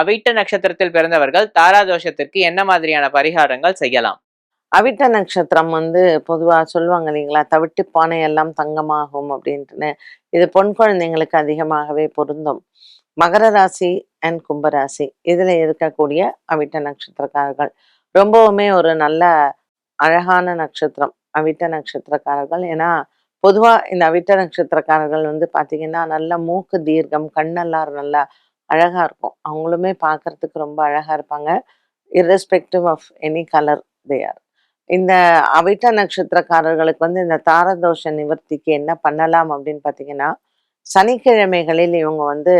அவிட்ட நட்சத்திரத்தில் பிறந்தவர்கள் தாரா தோஷத்திற்கு என்ன மாதிரியான பரிகாரங்கள் செய்யலாம்? அவிட்ட நட்சத்திரம் வந்து பொதுவாக சொல்லுவாங்க இல்லைங்களா? தவிட்டு பானை எல்லாம் தங்கமாகும் அப்படின்ட்டுன்னு. இது பொன் குழந்தைங்களுக்கு அதிகமாகவே பொருந்தும். மகர ராசி அண்ட் கும்பராசி இதில் இருக்கக்கூடிய அவிட்ட நட்சத்திரக்காரர்கள். ரொம்பவுமே ஒரு நல்ல அழகான நட்சத்திரம் அவிட்ட நட்சத்திரக்காரர்கள். ஏன்னா பொதுவாக இந்த அவிட்ட நட்சத்திரக்காரர்கள் வந்து பார்த்தீங்கன்னா நல்ல மூக்கு தீர்க்கம் கண்ணெல்லாம் நல்லா அழகாக இருக்கும். அவங்களுமே பார்க்கறதுக்கு ரொம்ப அழகாக இருப்பாங்க. Irrespective of any colour they are இந்த அவிட்ட நட்சத்திரக்காரர்களுக்கு வந்து இந்த தாரதோஷ நிவர்த்திக்கு என்ன பண்ணலாம் அப்படின்னு பார்த்தீங்கன்னா சனிக்கிழமைகளில் இவங்க வந்து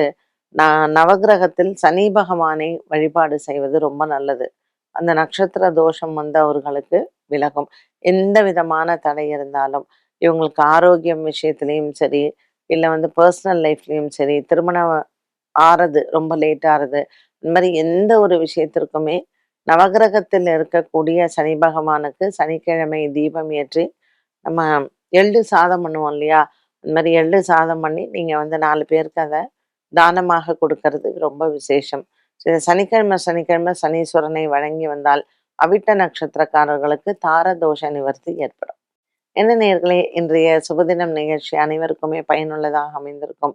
நான் நவகிரகத்தில் சனி பகவானை வழிபாடு செய்வது ரொம்ப நல்லது. அந்த நட்சத்திர தோஷம் வந்து அவர்களுக்கு விலகும். எந்த விதமான தடை இருந்தாலும் இவங்களுக்கு ஆரோக்கியம் விஷயத்துலேயும் சரி இல்லை வந்து பர்சனல் லைஃப்லேயும் சரி திருமண ஆறது ரொம்ப லேட் ஆறுது. இந்த மாதிரி எந்த ஒரு விஷயத்திற்குமே நவகிரகத்தில் இருக்கக்கூடிய சனி பகவானுக்கு சனிக்கிழமை தீபம் ஏற்றி நம்ம எள்ளு சாதம் பண்ணுவோம் இல்லையா? இந்த மாதிரி எள்ளு சாதம் பண்ணி நீங்கள் வந்து நாலு பேருக்கு அதை தானமாக கொடுக்கறது ரொம்ப விசேஷம். சனிக்கிழமை சனிக்கிழமை சனீஸ்வரனை வழங்கி வந்தால் அவிட்ட நட்சத்திரக்காரர்களுக்கு தார தோஷ நிவர்த்தி ஏற்படும். என்ன நேர்களே இன்றைய சுபதினம் நிகழ்ச்சி அனைவருக்குமே பயனுள்ளதாக அமைந்திருக்கும்.